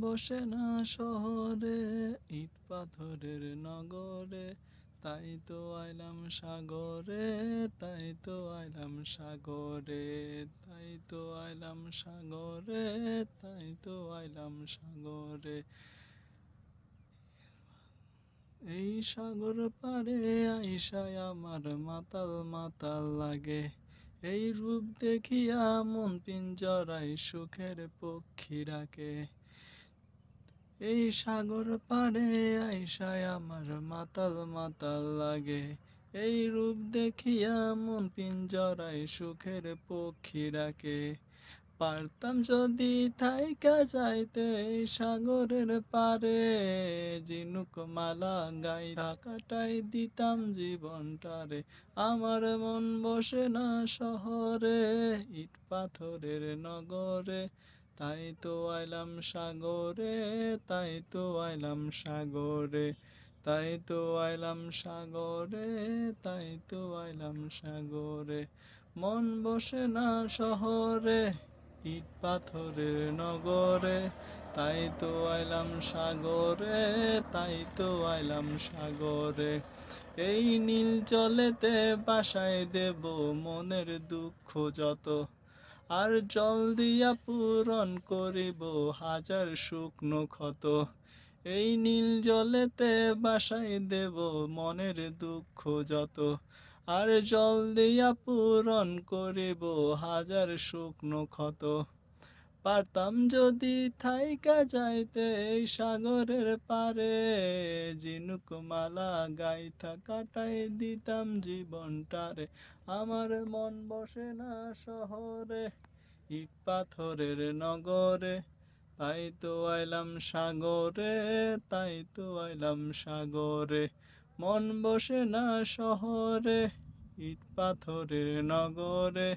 বসে না শহরে, ইট পাথরের নগরে। তাই তো আইলাম সাগরে, তাই তো আইলাম সাগরে, তাই তো আইলাম সাগরে, তাই তো আইলাম সাগরে। এই সাগর পারে আইসায় আমার মাতাল মাতাল লাগে। এই রূপ দেখিয়া মন পিঞ্জরাই সুখের পক্ষী রাখে। এই সাগর পারে আইসায় আমার মাতাল মাতাল লাগে। এই রূপ দেখিয়া মন পিঞ্জরাই সুখের পক্ষী রাখে। পারতাম যদি থাইকা যাইতে এই সাগরের পারে জিনুক মালা গাই কাটাই দিতাম জীবনটারে। আমার মন বসে না শহরে, ইট পাথরের নগরে। তাই তো আইলাম সাগরে, তাই তো আইলাম সাগরে, তাই তো আইলাম সাগরে, তাই তো আইলাম সাগরে। মন বসে না শহরে, ইট পাথরের নগরে, তাই তো আইলাম সাগরে, তাই তো আইলাম সাগরে। এই নীল জলেতে বাসায় দেব মনের দুঃখ যত আর জল দিয়া পূরণ করিব হাজার শুকনো ক্ষত। এই নীল জলেতে বাসাই দেব মনের দুঃখ যত। আর জল দিয়া পূরণ করিব হাজার শুকনো ক্ষত। পারতাম যদি থাইকা যাইতে এই সাগরের পারে। জিনুক মালা গাইথা কাটাই দিতাম জীবনটারে। আমার মন বসে না শহরে, ইট পাথরের নগরে। তাই তো আইলাম সাগরে, তাই তো আইলাম সাগরে। মন বসে না শহরে, ইট পাথরের নগরে।